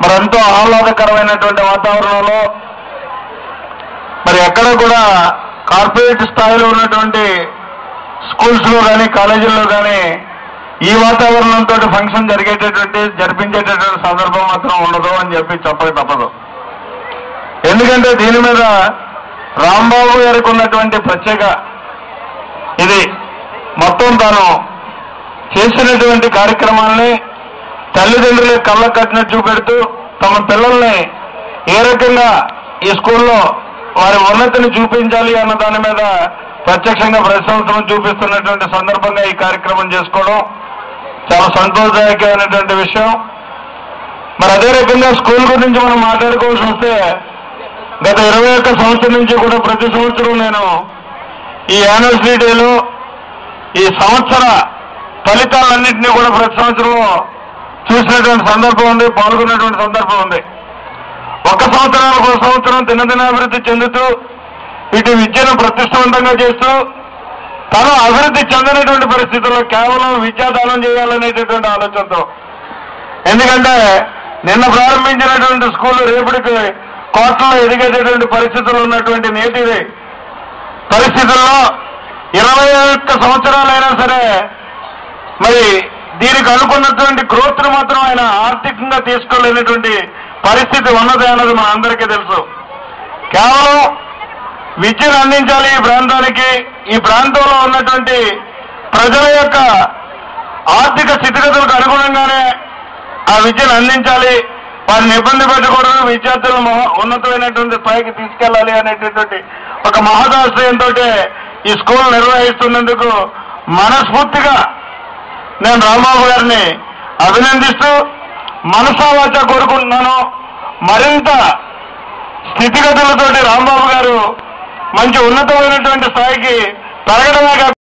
మరి ఎంతో ఆహ్లాదకరమైనటువంటి వాతావరణంలో మరి ఎక్కడ కూడా కార్పొరేట్ స్థాయిలో ఉన్నటువంటి స్కూల్స్లో కానీ కాలేజీల్లో కానీ ఈ వాతావరణంతో ఫంక్షన్ జరిగేటటువంటి జరిపించేటటువంటి సందర్భం మాత్రం ఉండదు అని చెప్పి చెప్పక తప్పదు. ఎందుకంటే దీని మీద రాంబాబు గారికి ఉన్నటువంటి ప్రత్యేక ఇది. మొత్తం తాను చేసినటువంటి కార్యక్రమాల్ని తల్లిదండ్రులు కళ్ళ కట్టినట్టు చూపెడుతూ తమ పిల్లల్ని ఏ రకంగా ఈ స్కూల్లో వారి ఉన్నతిని చూపించాలి అన్న దాని మీద ప్రత్యక్షంగా ప్రతి చూపిస్తున్నటువంటి సందర్భంగా ఈ కార్యక్రమం చేసుకోవడం చాలా సంతోషదాయకమైనటువంటి విషయం. మరి అదే రకంగా స్కూల్ గురించి మనం మాట్లాడుకోవాల్సి వస్తే గత ఇరవై ఒక్క సంవత్సరం నుంచి కూడా ప్రతి సంవత్సరం నేను ఈ యానివర్సరీ డేలో ఈ సంవత్సర ఫలితాలన్నింటినీ కూడా ప్రతి సంవత్సరం చూసినటువంటి సందర్భం ఉంది పాల్గొన్నటువంటి సందర్భం ఉంది. ఒక సంవత్సరానికి ఒక సంవత్సరం దినదినాభివృద్ధి చెందుతూ ఇటు విద్యను ప్రతిష్టవంతంగా చేస్తూ తను అభివృద్ధి చెందినటువంటి పరిస్థితుల్లో కేవలం విద్యాదానం చేయాలనేటటువంటి ఆలోచనతో. ఎందుకంటే నిన్న ప్రారంభించినటువంటి స్కూల్ రేపటికి కోట్లలో ఎదిగేటటువంటి పరిస్థితులు ఉన్నటువంటి నేటి పరిస్థితుల్లో ఇరవై ఒక్క సంవత్సరాలైనా సరే మరి దీనికి అనుకున్నటువంటి గ్రోత్ను మాత్రం ఆయన ఆర్థికంగా తీసుకోలేనటువంటి పరిస్థితి ఉన్నది అన్నది మన అందరికీ తెలుసు. కేవలం విద్యను అందించాలి ఈ ప్రాంతానికి ఈ ప్రాంతంలో ఉన్నటువంటి ప్రజల యొక్క ఆర్థిక స్థితిగతులకు అనుగుణంగానే ఆ విద్యను అందించాలి. వారిని ఇబ్బంది పెట్టకూడదు. విద్యార్థులను ఉన్నతమైనటువంటి స్థాయికి తీసుకెళ్ళాలి అనేటటువంటి ఒక మహదాశ్రయంతో ఈ స్కూల్ నిర్వహిస్తున్నందుకు మనస్ఫూర్తిగా నేను రాంబాబు గారిని అభినందిస్తూ మనసావాచ కోరుకుంటున్నాను. మరింత స్థితిగతులతోటి రాంబాబు గారు మంచి ఉన్నతమైనటువంటి స్థాయికి పెరగడమే